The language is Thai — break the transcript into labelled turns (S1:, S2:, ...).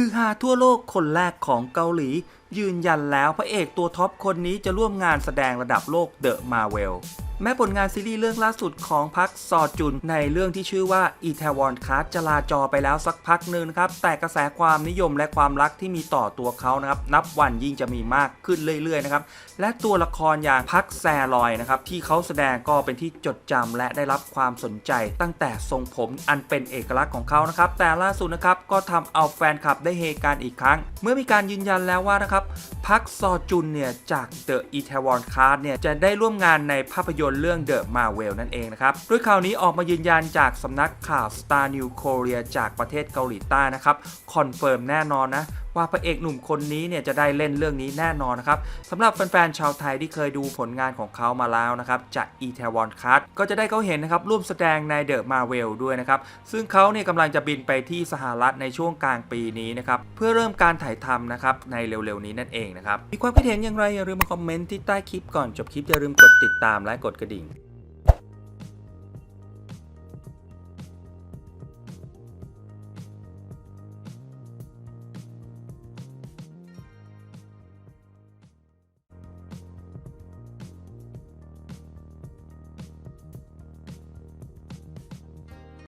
S1: ฮือฮาทั่วโลกคนแรกของเกาหลี ยืนยันแล้วพระเอกตัวท็อปคนนี้จะร่วมงานแสดงระดับโลกเดอะมาเวล แม้ผลงานซีรีส์เรื่องล่าสุดของพักซอจุน ในเรื่องที่ชื่อว่าอีเทวอนคาร์จะลาจอไปแล้วสักพักหนึ่งนะครับ แต่กระแสความนิยมและความรักที่มีต่อตัวเขานะครับ นับวันยิ่งจะมีมากขึ้นเรื่อยๆนะครับ และตัวละครอย่างพักแซลอยนะครับที่เขาแสดงก็เป็นที่จดจำและได้รับความสนใจ ตั้งแต่ทรงผมอันเป็นเอกลักษณ์ของเขานะครับ แต่ล่าสุดนะครับก็ทำเอาแฟนคลับได้เฮกันอีกครั้ง เมื่อมีการยืนยันแล้วว่านะครับพักซอจุนเนี่ยจาก The e t a w o n Card เนี่ยจะได้ร่วมงานในภาพยนตร์เรื่อง The Marvel นั่นเองนะครับด้วยข่าวนี้ออกมายืนยันจากสำนักข่าว Star New Korea จากประเทศเกาหลีใต้นะครับคอนเฟิร์มแน่นอนนะ ว่าพระเอกหนุ่มคนนี้เนี่ยจะได้เล่นเรื่องนี้แน่นอนนะครับสำหรับแฟนๆชาวไทยที่เคยดูผลงานของเขามาแล้วนะครับจาก e t a w o n Card ก็จะได้เขาเห็นนะครับร่วมแสดงใน The Marvel ด้วยนะครับซึ่งเขาเนี่ยกำลังจะบินไปที่สหรัฐในช่วงกลางปีนี้นะครับเพื่อเริ่มการถ่ายทำนะครับในเร็วๆนี้นั่นเองนะครับมีความคิดเห็นอย่างไรอย่าลืมมาคอมเมนต์ที่ใต้คลิปก่อนจบคลิปอย่าลืมกดติดตามและกดกระดิ่ง